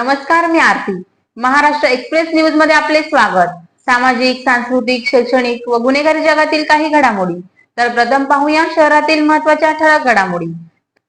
नमस्कार मी आरती. महाराष्ट्र एक्सप्रेस न्यूजमध्ये आपले स्वागत. सामाजिक सांस्कृतिक शैक्षणिक व गुन्हेगारी जगातील काही घडामोडी. तर प्रथम पाहूया शहरातील महत्त्वाच्या ठळक घडामोडी.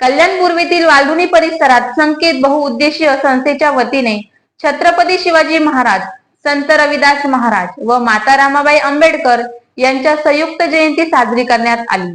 कल्याण पूर्वीतील वालधुनी परिसरात संकेत बहुउद्देशीय संस्थेच्या वतीने छत्रपती शिवाजी महाराज संत रविदास महाराज व माता रामाबाई आंबेडकर यांच्या संयुक्त जयंती साजरी करण्यात आली.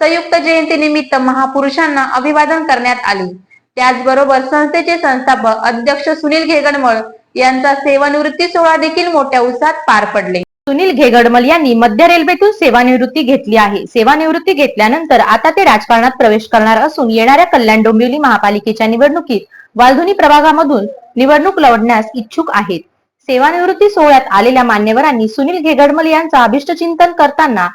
संयुक्त जयंती निमित्त महापुरुषांना अभिवादन करण्यात आले. त्याचबरोबर संस्थेचे संस्थापक अध्यक्ष सुनील घेगडमळ यांचा सेवानिवृत्ती सोहळा देखील मोठ्या उत्साहात पार पडले. सुनील घेगडमल यांनी मध्य रेल्वेतून सेवानिवृत्ती घेतली आहे. सेवानिवृत्ती घेतल्यानंतर आता ते राजकारणात प्रवेश करणार असून येणाऱ्या कल्याण डोंबिवली महापालिकेच्या निवडणुकीत वालधुनी प्रभागामधून निवडणूक लढण्यास इच्छुक आहेत. सेवानिवृत्ती सोहळ्यात आलेल्या मान्यवरांनी सुनील घेगडमल यांचा अभिष्टचिंतन करताना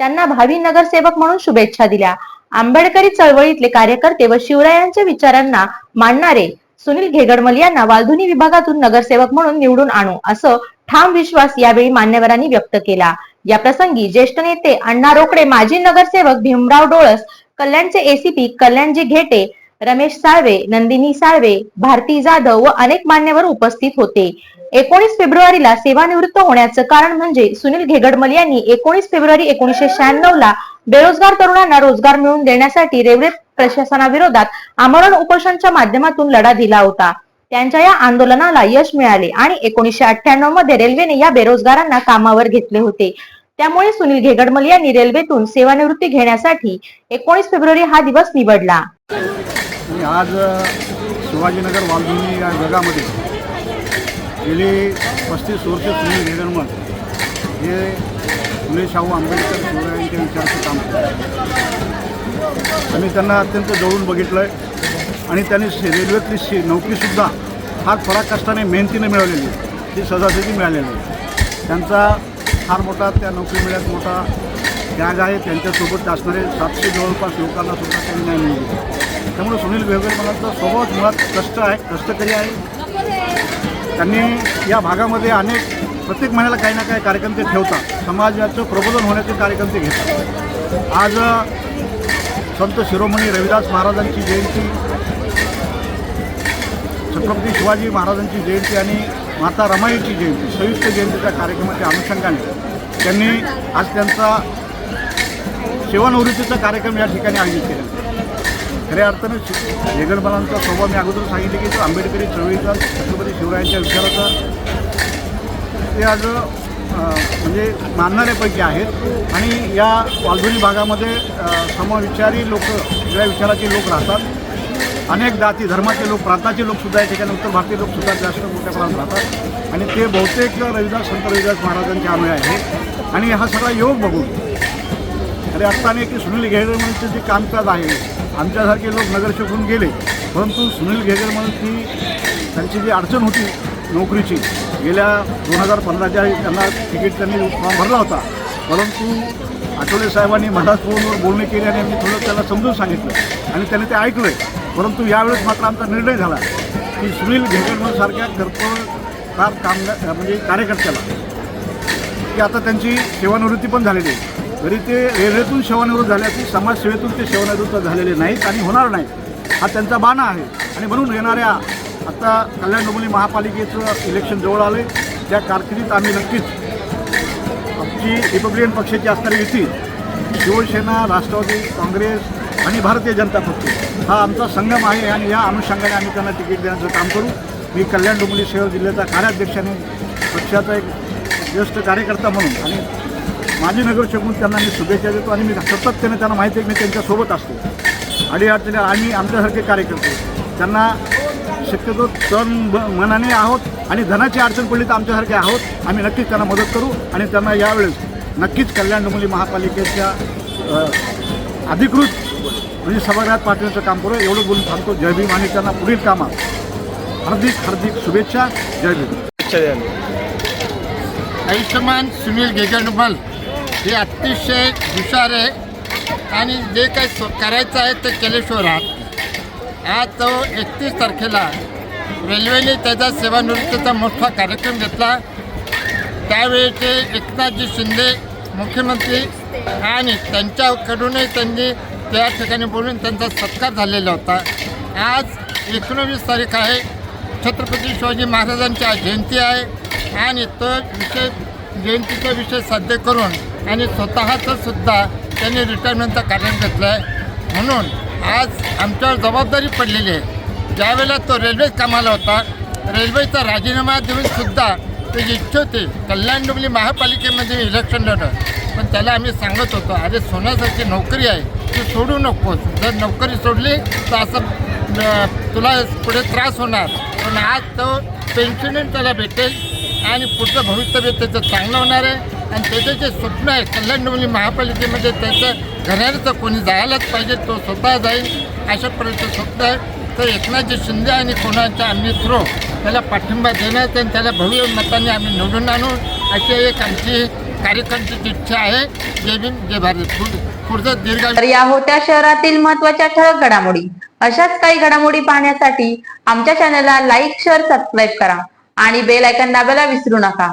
त्यांना भावी नगरसेवक म्हणून शुभेच्छा दिल्या. आंबेडकरी चळवळीतले कार्यकर्ते व शिवरायांच्या विचारांना मानणारे सुनील घेगडमल यांना वालधुनी विभागातून नगरसेवक म्हणून निवडून आणू असं ठाम विश्वास यावेळी मान्यवरांनी व्यक्त केला. या प्रसंगी ज्येष्ठ नेते अण्णा रोकडे माजी नगरसेवक भीमराव डोळस कल्याणचे एसीपी कल्याणजी घेटे रमेश साळवे नंदिनी साळवे भारती जाधव व अनेक मान्यवर उपस्थित होते. एकोणीस फेब्रुवारीला सेवानिवृत्त होण्याचं कारण म्हणजे सुनील घेगडमल यांनी एकोणीस फेब्रुवारी एकोणीसशे शहाण्णव ला बेरोजगार तरुणांना रोजगार मिळवून देण्यासाठी रेल्वे प्रशासनाविरोधात आमरण उपोषणच्या माध्यमातून लढा दिला होता. त्यांच्या या आंदोलनाला यश मिळाले आणि एकोणीशे अठ्ठ्याण्णवमध्ये रेल्वेने या बेरोजगारांना कामावर घेतले होते. त्यामुळे सुनील घेगडमल यांनी रेल्वेतून सेवानिवृत्ती घेण्यासाठी एकोणीस फेब्रुवारी हा दिवस निवडला. आज शिवाजीनगर वालधुनी या जगामध्ये गेली पस्तीस वर्ष सुनील घेगडमल हे फुले शाहू आंबेडकर शिवरायांच्या विचाराचं काम केलं. आम्ही त्यांना अत्यंत जवळून बघितलं आहे आणि त्यांनी रेल्वेतली शे नोकरीसुद्धा फार पराकष्टाने मेहनतीने मिळवलेली ती सजासजी मिळालेली आहे. त्यांचा फार मोठा त्या नोकरी मिळण्यात मोठा त्याग आहे. त्यांच्यासोबत असणारे सातशे जवळपास लोकांना सुद्धा त्यांनी नाही मिळाली त्यामुळे सुनील भेगरमलांचा स्वभावच मुळात कष्ट आहे कष्टकरी आहे. त्यांनी या भागामध्ये अनेक प्रत्येक महिन्याला काही ना काही कार्यक्रम ते ठेवतात. समाजाचं प्रबोधन होण्याचे कार्यक्रम ते घेतात. आज संत शिरोमणी रविदास महाराजांची जयंती छत्रपती शिवाजी महाराजांची जयंती आणि माता रमाईची जयंती संयुक्त जयंतीच्या कार्यक्रमाच्या अनुषंगाने त्यांनी आज त्यांचा सेवानिवृत्तीचा कार्यक्रम या ठिकाणी आयोजित केला. खऱ्या अर्थानं शि- स्वभाव मी अगोदर सांगितले की तो आंबेडकरी चळवळीचा छत्रपती शिवरायांच्या विचाराचा ते आज म्हणजे मानणाऱ्यापैकी आहेत. आणि या वालधुरी भागामध्ये समविचारी लोक वेगळ्या विचाराचे लोक राहतात. अनेक जाती धर्माचे लोक प्रांताचे लोकसुद्धा या ठिकाणी उत्तर भारतीय लोकसुद्धा जास्त मोठ्या प्रमाणात राहतात. आणि ते बहुतेक रविदास संत रविदास महाराजांच्या आम्ही आहे. आणि हा सगळा योग बघून अरे आत्ता नाही की सुनील घेगर म्हणून जे कामकाज आहे आमच्यासारखे लोक नगरसेवक होऊन गेले परंतु सुनील घेगर म्हणूनची त्यांची जी अडचण होती नोकरीची गेल्या दोन हजार पंधराच्या त्यांना तिकीट त्यांनी फॉर्म भरला होता. परंतु आठवले साहेबांनी मधाच फोनवर बोलणे केले आणि आम्ही थोडं त्याला समजून सांगितलं आणि त्याने ते ऐकलं परंतु यावेळेस मात्र आमचा निर्णय झाला की सुनील घेगडमनसारख्या कर्तव्यकार कामगार म्हणजे कार्यकर्त्याला की आता त्यांची सेवानिवृत्ती पण झालेली आहे. तरी ते रेल्वेतून सेवानिवृत्त झाल्याची समाजसेवेतून ते सेवानिवृत्त झालेले नाहीत आणि होणार नाही हा त्यांचा बाणा आहे. आणि म्हणून येणाऱ्या आता कल्याण डोंबिवली महापालिकेचं इलेक्शन जवळ आलं त्या कारकिर्दीत आम्ही नक्कीच आमची रिपब्लिकन पक्षाची असणारी युती शिवसेना राष्ट्रवादी काँग्रेस आणि भारतीय जनता पक्ष हा आमचा संगम आहे आणि या अनुषंगाने आम्ही त्यांना तिकीट देण्याचं काम करू. मी कल्याण डोंबिवली शहर जिल्ह्याचा कार्याध्यक्षाने पक्षाचा एक ज्येष्ठ कार्यकर्ता म्हणून आणि माजी नगरसेवक म्हणून त्यांना मी शुभेच्छा देतो आणि मी सातत्याने त्यांना माहिती आहे की मी त्यांच्यासोबत असतो. अडीअडचणी आम्ही आमच्यासारखे कार्यकर्ते त्यांना शक्यतो तन ब- मनाने आहोत आणि धनाची अडचण पडली तर आमच्यासारखे आहोत. आम्ही नक्कीच त्यांना मदत करू आणि त्यांना यावेळेस नक्कीच कल्याण डोंबिवली महापालिकेच्या अधिकृत म्हणजे सभागृहात पाठवण्याचं काम करू. एवढं बोलून थांबतो. जय भीम आणि त्यांना पुढील कामात हार्दिक हार्दिक शुभेच्छा. जय भीम. आयुष्यमान सुनील गेगनमल हे अतिशय हुशार आहे आणि जे काही करायचं आहे ते केलेश्वरात. आज तो एकतीस तारखेला रेल्वेने त्याचा सेवानिवृत्तीचा मोठा कार्यक्रम घेतला. त्यावेळी ते एकनाथजी शिंदे मुख्यमंत्री आणि त्यांच्याकडूनही त्यांनी त्या ठिकाणी बोलून त्यांचा सत्कार झालेला होता. आज एकोणवीस तारीख आहे. छत्रपती शिवाजी महाराजांची आज जयंती आहे आणि तो विषय जयंतीचा विषय साध्य करून आणि स्वतःचं सुद्धा त्यांनी रिटायरमेंटचा कार्यक्रम घेतला आहे म्हणून आज आमच्यावर जबाबदारी पडलेली आहे. ज्यावेळेला तो रेल्वे कामाला होता रेल्वेचा राजीनामा देऊनसुद्धा ते त्याची इच्छा कल्याण डुबली महापालिकेमध्ये इलेक्शन लढत. पण त्याला आम्ही सांगत होतो अरे सोन्यासारखी नोकरी आहे ती सोडू नकोस. जर नोकरी सोडली तर असं तुला पुढे त्रास होणार. पण आज तो पेन्शनही त्याला भेटेल आणि पुढचं भवितव्य त्याचं चांगलं होणार आहे. आणि त्याचं जे स्वप्न आहे कल्याण डोंबिवली महापालिकेमध्ये त्याचं घराण्याचं कोणी जायलाच पाहिजे तो स्वतः जाईल अशा प्रकारचं स्वप्न आहे. तर एकनाथजी शिंदे आणि कोणाच्या आम्ही थ्रो त्याला पाठिंबा देण्यात आणि त्याला भव्य मताने आम्ही निवडून आणू अशी एक आमची कार्यकर्त्याची इच्छा आहे. जय भीम जय भारत. पुढचं दीर्घ या होत्या शहरातील महत्त्वाच्या ठळक घडामोडी. अशाच काही घडामोडी पाहण्यासाठी आमच्या चॅनलला लाईक शेअर सबस्क्राईब करा आणि बेल आयकन दाबायला विसरू नका.